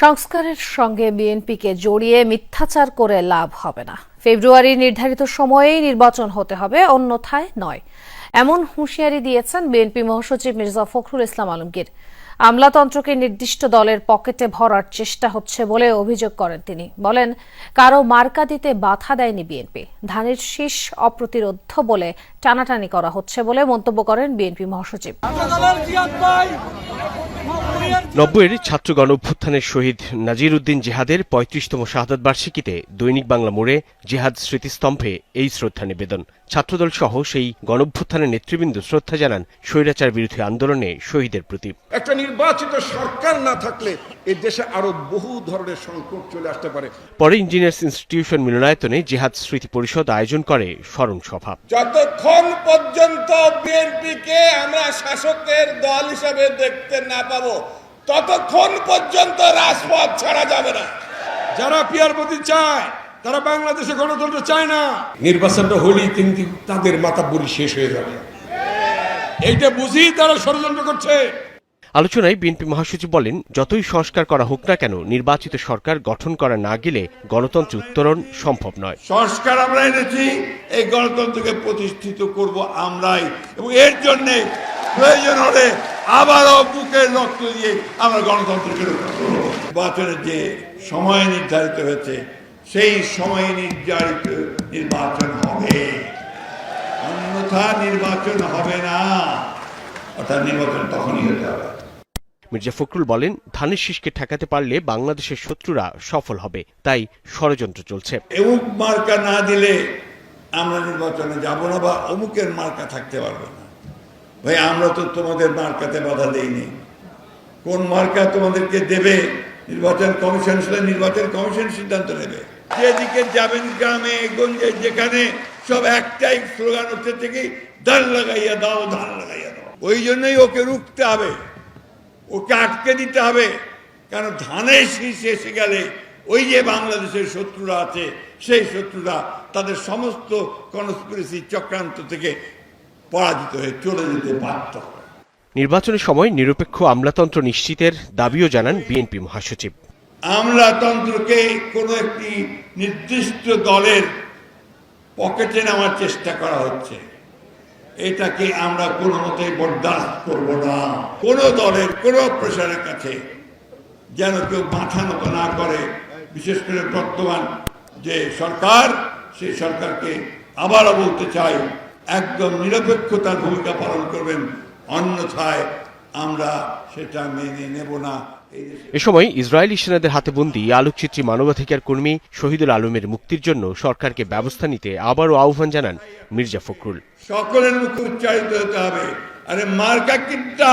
সংস্কারের সঙ্গে বিএনপিকে জড়িয়ে মিথ্যাচার করে লাভ হবে না। ফেব্রুয়ারি নির্ধারিত সময়েই নির্বাচন হতে হবে, অন্যথায় নয়। এমন হুঁশিয়ারি দিয়েছেন বিএনপি মহাসচিব মির্জা ফখরুল ইসলাম আলমগীর। আমলাতন্ত্রকে নির্দিষ্ট দলের পকেটে ভরার চেষ্টা হচ্ছে বলে অভিযোগ করেন তিনি। বলেন কারও মার্কা দিতে বাধা দেয়নি বিএনপি। ধানের শীষ অপ্রতিরোধ্য বলে টানাটানি করা হচ্ছে বলে মন্তব্য করেন বিএনপি মহাসচিব। নব্বইয়ের ছাত্র গণ অভ্যুত্থানের শহীদ নাজির উদ্দিন জেহাদের পঁয়ত্রিশতম শাহাদত বার্ষিকীতে দৈনিক বাংলা মোড়ে জেহাদ স্মৃতিস্তম্ভে এই শ্রদ্ধা নিবেদন। ছাত্রদল সহ সেই গণঅভ্যুত্থানের নেতৃবৃন্দ শ্রদ্ধা জানান স্বৈরাচার বিরোধী আন্দোলনে শহীদের প্রতি। একটা নির্বাচিত সরকার না থাকলে এই দেশে আরও বহু ধরনের সংকট চলে আসতে পারে। পরে ইঞ্জিনিয়ার্স ইনস্টিটিউশন মিলনায়তনে জেহাদ স্মৃতি পরিষদ আয়োজন করে স্মরণ সভা। যতক্ষণ পর্যন্ত বিএনপিকে আমরা শাসকের দল হিসাবে দেখতে না পাবো ততক্ষণ পর্যন্ত রাজপথ ছাড়া যাবে না। যারা পিয়ারপতি চায় তারা বাংলাদেশে গণতন্ত্র চায় না। নির্বাচনটা হলেই কিন্তু তাদের মাথা বুড়ি শেষ হয়ে যাবে। এইটা বুঝি তারা ষড়যন্ত্র করছে। আলোচনায় বিএনপি মহাসচিব বলেন যতই সংস্কার করা হোক না কেন নির্বাচিত সরকার গঠন করা না গেলে গণতন্ত্র উত্তরণ সম্ভব নয়। সংস্কার আমরা এনেছি এই গণতন্ত্রকে প্রতিষ্ঠিত করব আমরাই। এবং এর জন্য প্রয়োজন হলে আবারও বুকের রক্ত দিয়ে আমরা গণতন্ত্রকে নির্বাচনের যে সময় নির্ধারিত হয়েছে সেই সময় নির্ধারিত নির্বাচন হবে। অন্যথা নির্বাচন হবে না। অর্থাৎ নির্বাচন তখনই হতে হবে। মির্জা ফখরুল বলেন ধানের শীষকে ঠেকাতে পারলে বাংলাদেশের শত্রুরা সফল হবে। তাই ষড়যন্ত্র চলছে। অমুক মার্কা না দিলে আমরা নির্বাচনে যাব না বা অমুকের মার্কা থাকতে পারবে না। ভাই, আমরা তো তোমাদের মার্কাতে বাধা দেইনি। কোন মার্কা তোমাদেরকে দেবে? নির্বাচন কমিশন সেটা নির্বাচন কমিশন সিদ্ধান্ত নেবে। যেদিকে যাবেন গ্রামে, গঞ্জে, যেখানে, সব একটাই স্লোগান হচ্ছে থেকে ধান লাগাইয়া দাও, ধান লাগাইয়া দাও। ওই জন্যই ওকে রুখতে হবে। ওকে আটকে দিতে হবে। কারণ ধানের শীর্ষে এসে গেলে ওই যে বাংলাদেশের শত্রুরা আছে, সেই শত্রুরা তাদের সমস্ত কনস্পিরেসি চক্রান্ত থেকে পরাজিত হয়ে চলে যেতে বাধ্য নির্বাচনের সময় নিরপেক্ষ আমলাতন্ত্র নিশ্চিতের দাবিও জানান বিএনপি মহাসচিব। আমলাতন্ত্রকে কোনো একটি নির্দিষ্ট দলের পকেটে নেওয়ার চেষ্টা করা হচ্ছে। এটাকে আমরা কোনো মতেই বরদাস্ত করব না। কোনো দলের কোনো প্রেশারের কাছে যেন কেউ মাথা নত না করে বিশেষ করে বর্তমান যে সরকার সেই সরকারকে আবারও বলতে চাই একদম নিরপেক্ষতার ভূমিকা পালন করবেন অন্যথায় আমরা সেটা মেনে নেব না। এ সময় ইসরায়েলি সেনাদের হাতে বন্দি আলোকচিত্রী মানবাধিকার কর্মী শহীদুল আলমের মুক্তির জন্য সরকারকে ব্যবস্থা নিতে আবারও আহ্বান জানান মির্জা ফখরুল। সকলের মুখে উচ্চারিত হতে হবে। আরে মার্কা কিনটা